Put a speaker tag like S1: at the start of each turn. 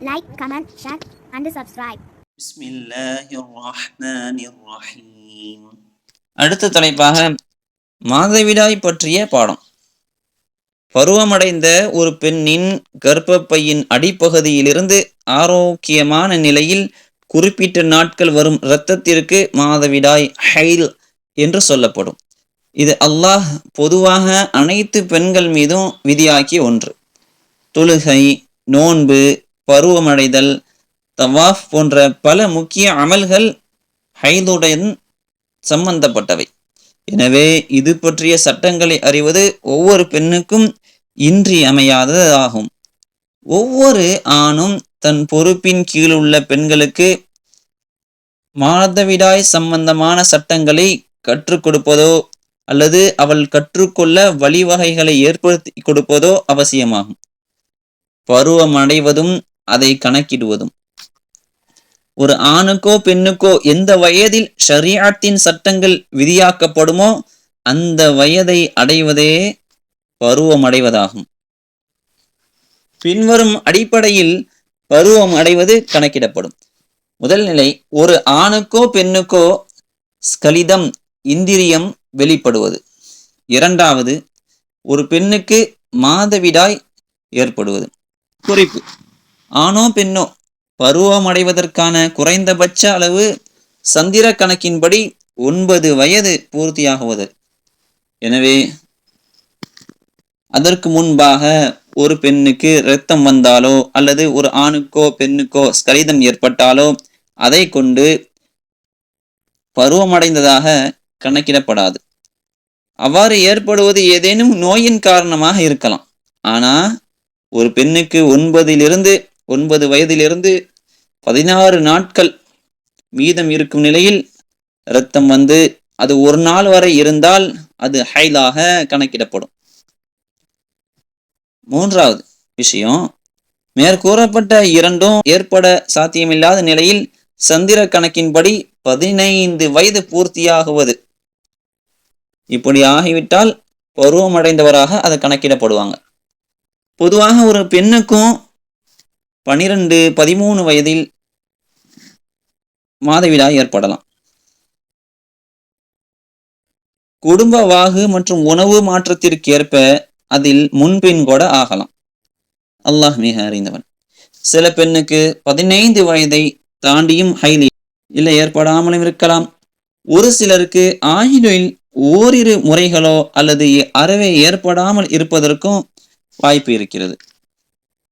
S1: Like
S2: comment share and subscribe அடுத்த தலைப்பாக மாதவிடாய் பற்றிய பாடம். பருவமடைந்த ஒரு பெண்ணின் கர்ப்பப்பையின் அடிப்பகுதியிலிருந்து ஆரோக்கியமான நிலையில் குறிப்பிட்ட நாட்கள் வரும் இரத்தத்திற்கு மாதவிடாய் ஹைல் என்று சொல்லப்படும். இது அல்லாஹ் பொதுவாக அனைத்து பெண்கள் மீதும் விதியாக்கிய ஒன்று. தொழுகை நோன்பு பருவமடைதல் தவாஃப் போன்ற பல முக்கிய அமல்கள் ஹைதுடன் சம்பந்தப்பட்டவை. எனவே இது பற்றிய சட்டங்களை அறிவது ஒவ்வொரு பெண்ணுக்கும் இன்றியமையாததாகும். ஒவ்வொரு ஆணும் தன் பொறுப்பின் கீழுள்ள பெண்களுக்கு மாதவிடாய் சம்பந்தமான சட்டங்களை கற்றுக் கொடுப்பதோ அல்லது அவள் கற்றுக்கொள்ள வழிவகைகளை ஏற்படுத்தி கொடுப்பதோ அவசியமாகும். பருவம் அடைவதும் அதை கணக்கிடுவதும். ஒரு ஆணுக்கோ பெண்ணுக்கோ எந்த வயதில் ஷரியாத்தின் சட்டங்கள் விதியாக்கப்படுமோ அந்த வயதை அடைவதே பருவம் அடைவதாகும் பின்வரும் அடிப்படையில் பருவம் அடைவது கணக்கிடப்படும். முதல் நிலை ஒரு ஆணுக்கோ பெண்ணுக்கோ ஸ்கலிதம் இந்திரியம் வெளிப்படுவது. இரண்டாவது ஒரு பெண்ணுக்கு மாதவிடாய் ஏற்படுவது. குறிப்பு ஆணோ பெண்ணோ பருவமடைவதற்கான குறைந்தபட்ச அளவு சந்திர கணக்கின்படி ஒன்பது வயது பூர்த்தியாகுவது. எனவே அதற்கு முன்பாக ஒரு பெண்ணுக்கு இரத்தம் வந்தாலோ அல்லது ஒரு ஆணுக்கோ பெண்ணுக்கோ ஸ்கலிதம் ஏற்பட்டாலோ அதை கொண்டு பருவமடைந்ததாக கணக்கிடப்படாது. அவ்வாறு ஏற்படுவது ஏதேனும் நோயின் காரணமாக இருக்கலாம். ஆனா ஒரு பெண்ணுக்கு ஒன்பதிலிருந்து ஒன்பது வயதிலிருந்து பதினாறு நாட்கள் மீதம் இருக்கும் நிலையில் இரத்தம் வந்து அது ஒரு நாள் வரை இருந்தால் அது ஹைலாக கணக்கிடப்படும். மூன்றாவது விஷயம் மேற்கூறப்பட்ட இரண்டும் ஏற்பட சாத்தியமில்லாத நிலையில் சந்திர கணக்கின்படி பதினைந்து வயது பூர்த்தியாகுவது. இப்படி ஆகிவிட்டால் பருவமடைந்தவராக அதை கணக்கிடப்படுவாங்க. பொதுவாக ஒரு பெண்ணுக்கும் பனிரெண்டு பதிமூணு வயதில் மாதவிடாய் ஏற்படலாம். குடும்ப வாகு மற்றும் உணவு மாற்றத்திற்கு ஏற்ப அதில் முன்பின் கூட ஆகலாம். அல்லாஹ் மிக அறிந்தவன். சில பெண்ணுக்கு பதினைந்து வயதை தாண்டியும் ஹைலி இல்லை ஏற்படாமலும் இருக்கலாம். ஒரு சிலருக்கு ஆயுளில் ஓரிரு முறைகளோ அல்லது அறவே ஏற்படாமல் இருப்பதற்கும் வாய்ப்பு இருக்கிறது.